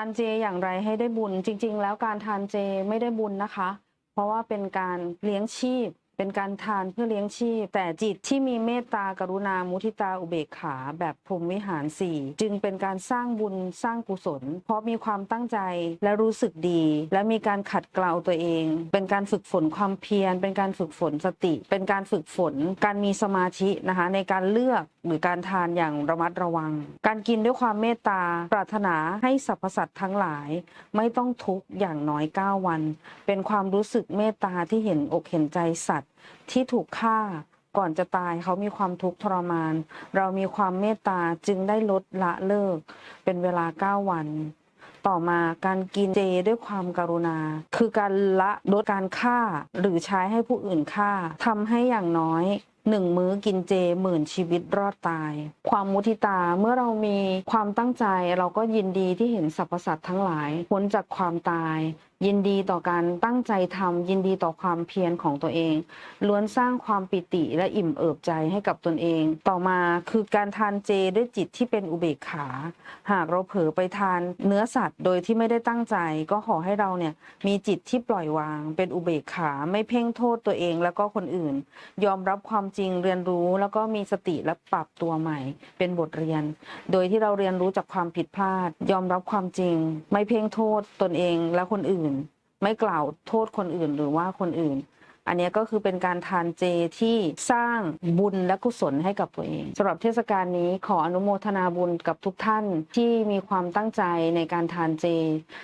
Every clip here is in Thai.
านเจอย่างไรให้ได้บุญจริง ๆ แล้วการทานเจไม่ได้บุญนะคะ เพราะว่าเป็นการเลี้ยงชีพ เป็นการทานเพื่อเลี้ยงชีพ แต่จิตที่มีเมตตากรุณามุทิตาอุเบกขา แบบพรหมวิหารสี่จึงเป็นการสร้างบุญสร้างกุศล เพราะมีความตั้งใจและรู้สึกดี และมีการขัดเกลาตัวเอง เป็นการฝึกฝนความเพียร เป็นการฝึกฝนสติ เป็นการฝึกฝนการมีสมาธินะคะในการเลือกหรือการทานอย่างระมัดระวัง การกินด้วยความเมตตาปรารถนาให้สรรพสัตว์ทั้งหลาย ไม่ต้องทุกข์อย่างน้อย 9 วัน เป็นความรู้สึกเมตตาที่เห็นอกเห็นใจสัตว์ที่ถูกฆ่าก่อนจะตายเขามีความทุกข์ทรมาน เรามีความเมตตาจึงได้ลดละเลิก เป็นเวลา9วัน ต่อมาการกินเจด้วยความการุณา คือการละลดการฆ่าหรือใช้ให้ผู้อื่นฆ่าทำให้อย่างน้อย หนึ่งมื้อกินเจหมื่นชีวิตรอดตาย ความมุทิตาเมื่อเรามีความตั้งใจเราก็ยินดีที่เห็นสรรพสัตว์ทั้งหลายพ้นจากความตาย ยินดีต่อการตั้งใจทำยินดีต่อความเพียรของตัวเอง ล้วนสร้างความปิติและอิ่มเอิบใจให้กับตนเอง ต่อมาคือการทานเจด้วยจิตที่เป็นอุเบกขา หากเราเผลอไปทานเนื้อสัตว์โดยที่ไม่ได้ตั้งใจ ก็ขอให้เราเนี่ยมีจิตที่ปล่อยวาง เป็นอุเบกขาไม่เพ่งโทษตัวเองแล้วก็คนอื่น ยอมรับความริงเรียนรู้แล้วก็มีสติและปรับตัวใหม่ เป็นบทเรียน โดยที่เราเรียนรู้จากความผิดพลาด ยอมรับความจริง ไม่เพ่งโทษตนเองและคนอื่น ไม่กล่าวโทษคนอื่นหรือว่าคนอื่นอันนี้ก็คือเป็นการทานเจที่สร้างบุญและกุศลให้กับตัวเองสำหรับเทศกาลนี้ขออนุโมทนาบุญกับทุกท่านที่มีความตั้งใจในการทานเจ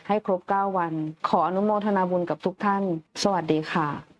ให้ครบ 9 วัน ขออนุโมทนาบุญกับทุกท่าน สวัสดีค่ะ